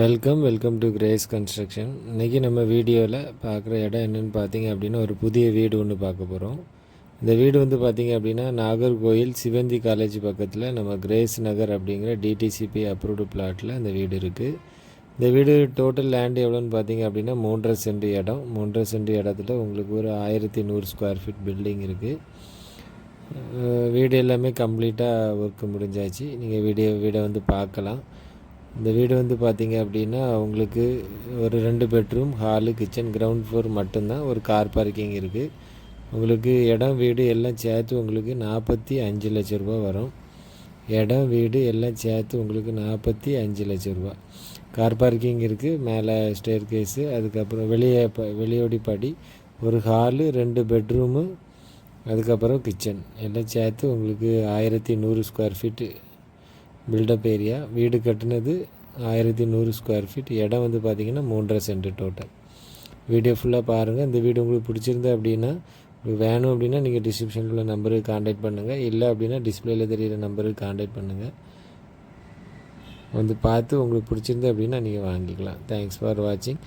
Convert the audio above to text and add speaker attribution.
Speaker 1: Welcome welcome to Grace construction இன்றைக்கி நம்ம வீடியோவில் பார்க்குற இடம் என்னென்னு பார்த்தீங்க அப்படின்னா ஒரு புதிய வீடு ஒன்று பார்க்க போகிறோம் இந்த வீடு வந்து பார்த்தீங்க அப்படின்னா நாகர்கோயில் சிவந்தி காலேஜ் பக்கத்தில் நம்ம கிரேஸ் நகர் அப்படிங்கிற டிடிசிபி அப்ரூவ்டு பிளாட்டில் இந்த வீடு இருக்குது இந்த வீடு டோட்டல் லேண்ட் எவ்வளோன்னு பார்த்தீங்க அப்படின்னா மூன்றரை சென்ட் இடம். மூன்றரை சென்ட் இடத்துல உங்களுக்கு ஒரு ஆயிரத்தி நூறு ஸ்கொயர் ஃபீட் பில்டிங் இருக்குது வீடு எல்லாமே கம்ப்ளீட்டாக ஒர்க் முடிஞ்சாச்சு. நீங்கள் வீடியோ வீடை வந்து பார்க்கலாம். இந்த வீடு வந்து பார்த்தீங்க அப்படின்னா உங்களுக்கு ஒரு ரெண்டு bedroom hall kitchen ground floor மட்டும்தான். ஒரு கார் பார்க்கிங் இருக்குது உங்களுக்கு இடம் வீடு எல்லாம் சேர்த்து உங்களுக்கு நாற்பத்தி அஞ்சு லட்ச ரூபா வரும். இடம் வீடு எல்லாம் சேர்த்து உங்களுக்கு நாற்பத்தி அஞ்சு லட்ச ரூபா. கார் பார்க்கிங் இருக்குது மேலே ஸ்டேர் கேஸு அதுக்கப்புறம் வெளியே ப வெளியோடி படி ஒரு ஹாலு ரெண்டு பெட்ரூமு அதுக்கப்புறம் கிச்சன் எல்லாம் சேர்த்து உங்களுக்கு ஆயிரத்தி நூறு ஸ்கொயர் ஃபீட்டு பில்டப் ஏரியா வீடு கட்டினது ஆயிரத்தி நூறு ஸ்கொயர் ஃபீட் இடம் வந்து பார்த்திங்கன்னா மூன்றரை சென்ட் டோட்டல் வீடியோ ஃபுல்லாக பாருங்கள் இந்த வீடு உங்களுக்கு பிடிச்சிருந்தா அப்படின்னா வேணும் அப்படின்னா நீங்கள் டிஸ்கிரிப்ஷனில் உள்ள நம்பருக்கு காண்டாக்ட் பண்ணுங்கள் இல்லை அப்படின்னா டிஸ்பிளேல தெரியிற நம்பருக்கு காண்டாக்ட் பண்ணுங்கள் வந்து பார்த்து உங்களுக்கு பிடிச்சிருந்து அப்படின்னா நீங்கள் வாங்கிக்கலாம். தேங்க்ஸ் ஃபார் வாட்சிங்